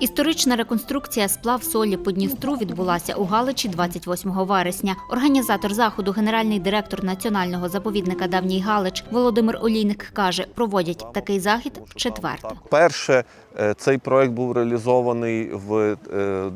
Історична реконструкція сплав солі по Дністру відбулася у Галичі 28 вересня. Організатор заходу, генеральний директор національного заповідника Давній Галич Володимир Олійник каже, проводять такий захід Четверте. Перше, е, цей проект був реалізований в е,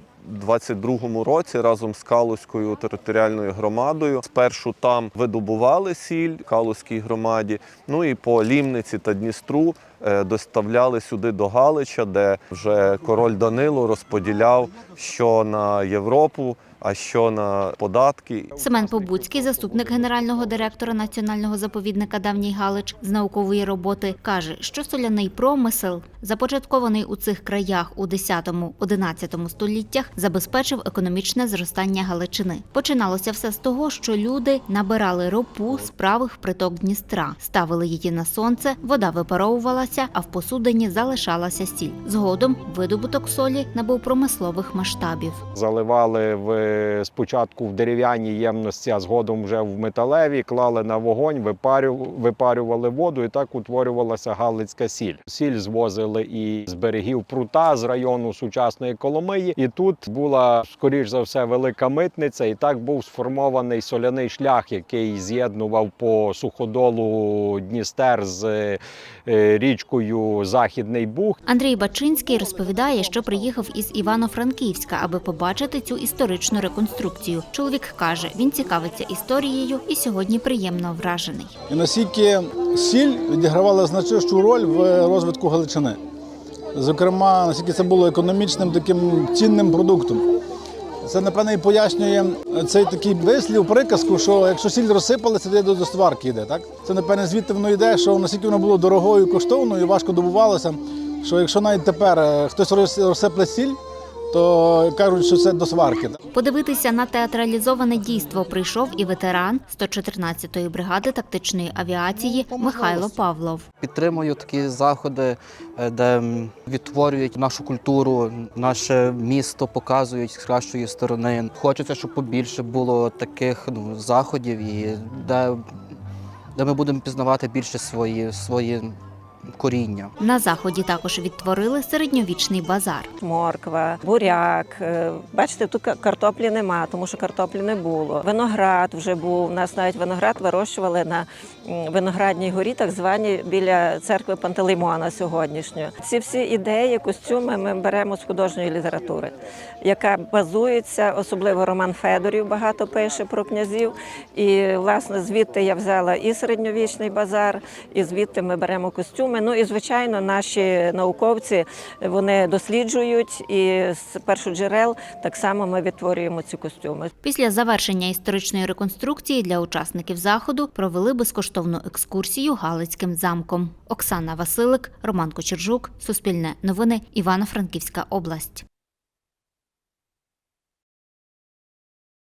22-му році разом з Калузькою територіальною громадою. Спершу там видобували сіль Калузькій громаді, ну і по Лімниці та Дністру е, доставляли сюди до Галича, де вже король Данило розподіляв що на Європу, а що на податки. Семен Побуцький, заступник генерального директора національного заповідника Давній Галич з наукової роботи, каже, що соляний промисел, започаткований у цих краях у 10-11 століттях, забезпечив економічне зростання Галичини. Починалося все з того, що люди набирали ропу з правих приток Дністра, ставили її на сонце, вода випаровувалася, а в посудині залишалася сіль. Згодом видобуток солі набув промислових масштабів. Заливали в спочатку в дерев'яній ємності, а згодом вже в металеві, клали на вогонь, випарю, випарювали воду, і так утворювалася галицька сіль. Сіль звозили і з берегів прута з району сучасної Коломиї. І тут була скоріш за все велика митниця, і так був сформований соляний шлях, який з'єднував по суходолу Дністер з е, річкою Західний Буг. Андрій Бачинський розповідає, що приїхав із Івано-Франківська, аби побачити цю історичну реконструкцію. Чоловік каже, він цікавиться історією і сьогодні приємно вражений. І наскільки сіль відігравала значущу роль в розвитку Галичини. Зокрема, наскільки це було економічним таким цінним продуктом. Це, напевне, і пояснює цей такий вислів, приказку, що якщо сіль розсипалася, то до сварки йде. Так? Це, напевне, звідти воно йде, що наскільки воно було дорогою, коштовною, важко добувалося, що якщо навіть тепер е, хтось розсипле сіль, то кажуть, що це до сварки. Подивитися на театралізоване дійство прийшов і ветеран 114-ї бригади тактичної авіації Михайло Павлов. Підтримую такі заходи, е, де відтворюють нашу культуру, наше місто показують з кращої сторони. Хочеться, щоб побільше було таких ну, заходів, і де, де ми будемо пізнавати більше свої, свої коріння. На заході також відтворили середньовічний базар. морква, буряк. Е, Бачите, тут картоплі нема, тому що картоплі не було. Виноград вже був. У нас навіть виноград вирощували на виноградній горі, так звані біля церкви Пантелеймона сьогоднішньої. Ці всі ідеї, костюми ми беремо з художньої літератури, яка базується, особливо Роман Федорів багато пише про князів. І власне звідти я взяла і середньовічний базар, і звідти ми беремо костюми. Ну і звичайно, наші науковці вони досліджують і з першоджерел так само ми відтворюємо ці костюми. Після завершення історичної реконструкції для учасників заходу провели безкоштовну екскурсію Галицьким замком. Оксана Василик, Роман Кочержук, Суспільне новини, Івано-Франківська область.